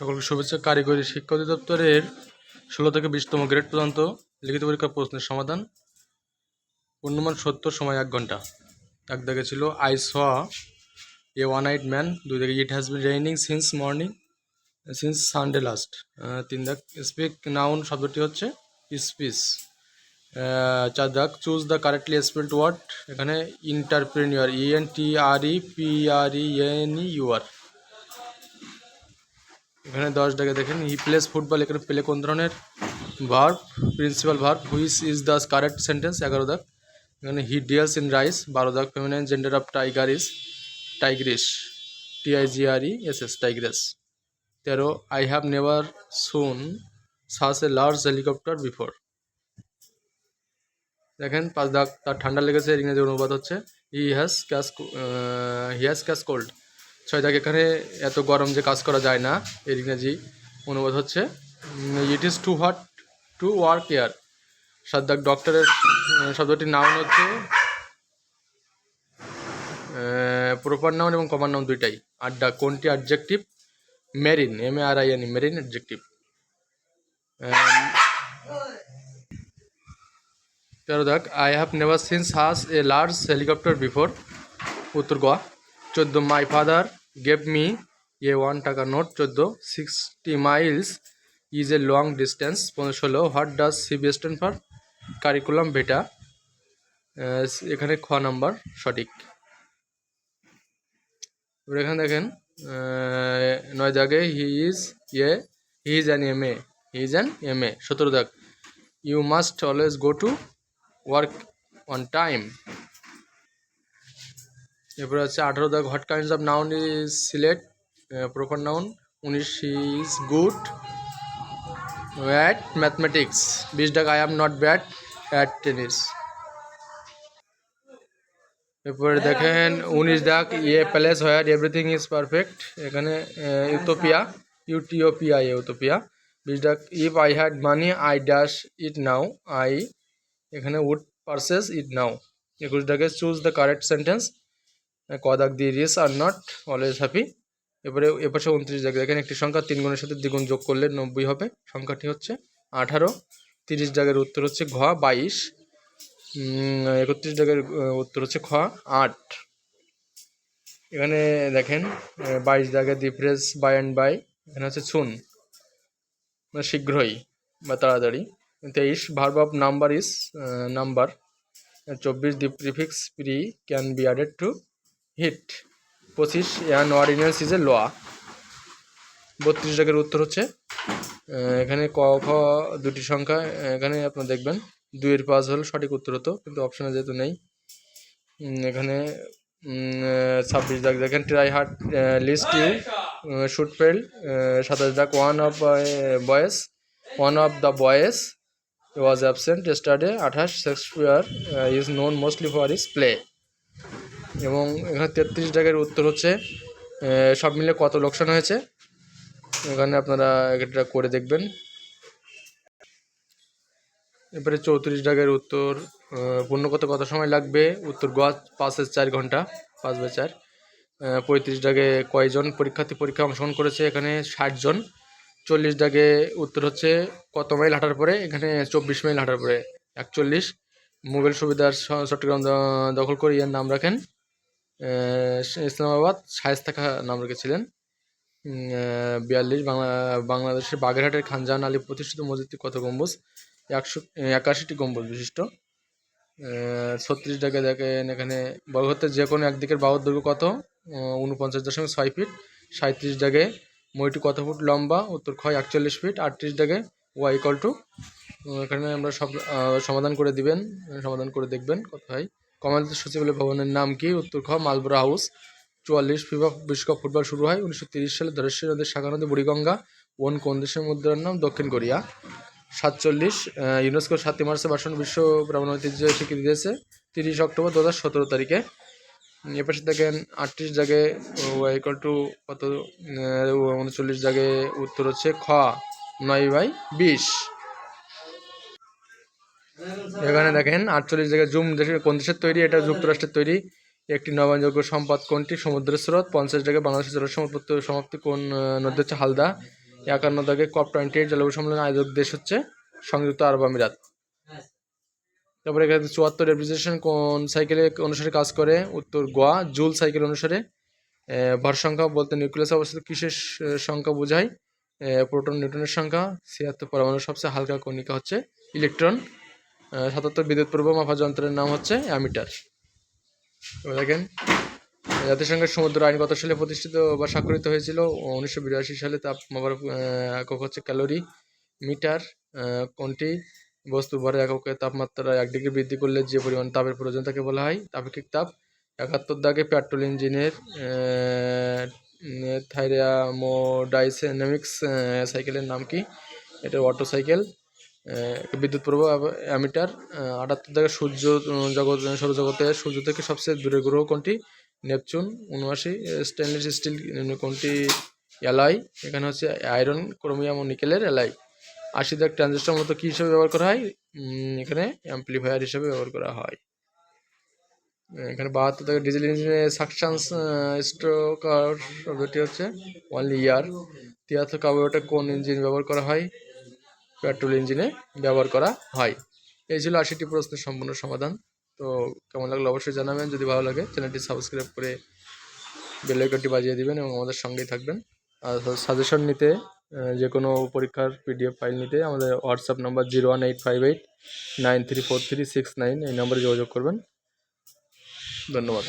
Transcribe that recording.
সকলকে শুভেচ্ছা। কারিগরি শিক্ষা অধিদপ্তরের ষোলো থেকে বিশতম গ্রেড পর্যন্ত লিখিত পরীক্ষার প্রশ্নের সমাধান। পূর্ণমান সত্তর সময় এক ঘণ্টা। এক দাগে ছিল I saw a one night man দুই দাগে it has been raining since morning since Sunday last তিন দাগ স্পিক নাউন শব্দটি হচ্ছে স্পিস চার দাগ choose the correctly spelled word এখানে entrepreneur E N T R E P R E N E UR এখানে দশ দাগে দেখেন। ই প্লেস ফুটবল এখানে প্লে কোন ধরনের? Verb principal verb which is the correct sentence এগারো দাগ। এখানে হি ডিয়ালস ইন রাইস বারো দাগ। Feminine gender of tiger is tigress TIGRE S S tigress তেরো I have never seen such a large helicopter before দেখেন, পাঁচ দাগ। তার ঠান্ডা লেগেছে ইংরেজি অনুবাদ হচ্ছে। He has cash he has cash cold ছয় দাগ এখানে এত গরম যে কাজ করা যায় না। এর ইংরেজি অনুবাদ হচ্ছে it is too hot to work here সাত দাগ ডক্টরের শব্দটির নাউন হচ্ছে প্রপার নাউন এবং কমান নাউন দুইটাই। আট ডাক কোনটি? Adjective marine M A R I N marine adjective তেরো দাগ I have never seen such a large helicopter before উত্তর গোয়া, চোদ্দ my father gave me a one টাকা নোট চোদ্দ sixty miles is a long distance পনেরো, ষোলো what does CB stand for curriculum বেটা এখানে খ নাম্বার, সঠিক। এখানে দেখেন নয় দাগে he is a he is an M A he is an M A সতেরো দাগ। You must always go to work on time এরপরে আছে আঠারো দাগ what kinds of noun is Sylhet proper noun উনিশ ইজ গুড অ্যাট ম্যাথমেটিক্স বিশ ডাক I am not bad at tennis এরপরে দেখেন উনিশ দাগ ইয়ে palace where everything is perfect এখানে ইউটোপিয়া ইউটিওপিয়া ইউটোপিয়া বিশ ডাক if I had money I dash it now I এখানে উড পারসেস ইট নাও একুশ দাগে choose the correct sentence কদাক the rich are not always happy এবারে এপাশে উনত্রিশ দাগে দেখেন একটি সংখ্যা তিন গুণের সাথে দ্বিগুণ যোগ করলে নব্বই হবে। সংখ্যাটি হচ্ছে আঠারো। তিরিশ দাগের উত্তর হচ্ছে ঘ বাইশ। একত্রিশ আহ, উত্তর হচ্ছে খ আট। এখানে দেখেন বাইশ the phrase by and by এখানে হচ্ছে ছুন মানে শীঘ্রই বা তাড়াতাড়ি। তেইশ verb of number is number চব্বিশ the prefix pre can be added to heat. পঁচিশ an ordinance is a law বত্রিশ দাগের উত্তর হচ্ছে এখানে ক খ দুটি সংখ্যা, এখানে আপনার দেখবেন দুইয়ের পাঁচ হলো সঠিক উত্তর হতো, কিন্তু অপশানে যেহেতু নেই। এখানে ছাব্বিশ দাগ দেখেন try hard lest you should fail সাতাশ দাগ one of boys one of the boys was absent yesterday আঠাশ Shakespeare is known mostly for his play এবং এখানে তেত্রিশ দাগের উত্তর হচ্ছে সব মিলে কত লোকসান হয়েছে? এখানে আপনারা এটা করে দেখবেন। এবারে চৌত্রিশ দাগের উত্তর পূর্ণ করতে কত সময় লাগবে? উত্তর গোয়া পাঁচের চার ঘণ্টা, পাঁচ বাই চার। পঁয়ত্রিশ দাগে কয়জন পরীক্ষার্থী পরীক্ষা অংশগ্রহণ করেছে? এখানে ষাট জন। চল্লিশ দাগে উত্তর হচ্ছে কত মাইল হাঁটার পরে? এখানে চব্বিশ মাইল হাঁটার পরে, একচল্লিশ। মোবাইল সুবিধার চট্টগ্রাম দখল করে ইয়ার নাম রাখেন। ইসলামাবাদ শায়েস্তা খা নাম রেখেছিলেন বিয়াল্লিশ বাংলা, বাংলাদেশের বাগেরহাটের খানজাহান আলী প্রতিষ্ঠিত মসজিদটি কত গম্বুজ? একশো একাশিটি গম্বুজ বিশিষ্ট। ছত্রিশ টাকা দেখেন এখানে। বর্গক্ষেত্রের যে কোনো একদিকের বাহুর দৈর্ঘ্য কত? উনপঞ্চাশ দশমিক ছয় ফিট। সাঁত্রিশ দাগে মইটি কত ফুট লম্বা? উত্তর ক্ষয় একচল্লিশ ফিট। আটত্রিশ দাগে ওয়াই ইকল টু। এখানে আমরা সব সমাধান করে দিবেন, সমাধান করে দেখবেন কত হয়। কমান্ড সচিবালয় ভবনের নাম কি? উত্তর খ, মালবোরা হাউস। চুয়াল্লিশ, ফিফা বিশ্বকাপ ফুটবল শুরু হয় উনিশশো তিরিশ সালে ধরেশ্বরী নদীর শাখা নদী বুড়িগঙ্গা। ওন কোন দেশের মুদ্রার নাম? দক্ষিণ কোরিয়া। সাতচল্লিশ ইউনেস্কো সাতই মার্চে ভাষণ বিশ্ব ব্রাহ্মণ ঐতিহ্য স্বীকৃতি দিয়েছে তিরিশ অক্টোবর দু হাজার সতেরো তারিখে। এ পাশে দেখেন আটত্রিশ জায়গায় ইকুয়াল টু কত? উনচল্লিশ জায়গায় উত্তর হচ্ছে খ, নয় বাই বিশ। এখানে দেখেন, আটচল্লিশ জায়গায় জুম দেশের কোন দেশের তৈরি, এটা যুক্তরাষ্ট্রের তৈরি। একটি নবায়নযোগ্য সম্পদ কোনটি? সমুদ্রের স্রোত, পঞ্চাশ জায়গায় বাংলাদেশের জল সমাপ্তি সমাপ্তি কোন নদী হচ্ছে হালদা। একান্ন দাগে কপ টোয়েন্টি এইট জলবায়ু সম্মেলনের আয়োজক দেশ হচ্ছে সংযুক্ত আরব আমিরাত। তারপরে এখানে চুয়াত্তর রেফ্রিজারেশন কোন সাইকেলে অনুসারে কাজ করে? উত্তর গোয়া, জুল সাইকেল অনুসারে। ভর সংখ্যা বলতে নিউক্লিয়াসে অবস্থিত কিসের সংখ্যা বোঝায়? প্রোটন, নিউটনের সংখ্যা। ছিয়াত্তর পরমাণু সবচেয়ে হালকা কণিকা হচ্ছে ইলেকট্রন সাতাত্তর বিদ্যুৎ প্রবাহ মাপা যন্ত্রের নাম হচ্ছে অ্যামিটার। দেখেন, জাতিসংঘের সমুদ্র আইন কত সালে প্রতিষ্ঠিত বা স্বাক্ষরিত হয়েছিল উনিশশো বিরাশি সালে তাপ মাপার একক হচ্ছে ক্যালোরি মিটার কোনটি? বস্তু ভরের এককে তাপমাত্রা এক ডিগ্রি বৃদ্ধি করলে যে পরিমাণ তাপের প্রয়োজন তাকে বলা হয় তাপেক্ষিক তাপ। একাত্তর দাগে পেট্রোল ইঞ্জিনের থাইরামোডাইসেনামিক্স সাইকেলের নাম কি? এটা অটো সাইকেল বিদ্যুৎ প্রবাহ অ্যামিটার আটাত্তর থেকে সূর্য জগৎ, সৌরজগতে, সূর্য থেকে সবচেয়ে দূরের গ্রহ কোনটি? নেপচুন, উনআশি স্টেনলেস স্টিল কোনটি? অ্যালয় এখানে হচ্ছে আয়রন, ক্রোমিয়াম ও নিকেলের অ্যালয় আশি দাগ ট্রানজিস্টার মতো কী হিসেবে ব্যবহার করা হয়? এখানে অ্যাম্পলিফায়ার হিসেবে ব্যবহার করা হয়। এখানে বাহাত্তর থেকে ডিজেল ইঞ্জিনে সাকশানস স্ট্রোকার শব্দটি হচ্ছে ওয়ানলি ইয়ার। তিয়াত্তর কার্বোরেটর কোন ইঞ্জিন ব্যবহার করা হয়? পেট্রোল ইঞ্জিনে ব্যবহার করা হয়। এই ছিল আশিটি প্রশ্নের সম্পূর্ণ সমাধান। তো কেমন লাগল অবশ্যই জানাবেন। যদি ভালো লাগে, চ্যানেলটি সাবস্ক্রাইব করে বেল আইকনটি বাজিয়ে দিবেন এবং আমাদের সঙ্গেই থাকবেন। আর সাজেশন নিতে যে কোনো পরীক্ষার পিডিএফ ফাইল নিতে আমাদের WhatsApp number zero one eight five eight nine three four three six nine এই নম্বরে যোগাযোগ করবেন। ধন্যবাদ।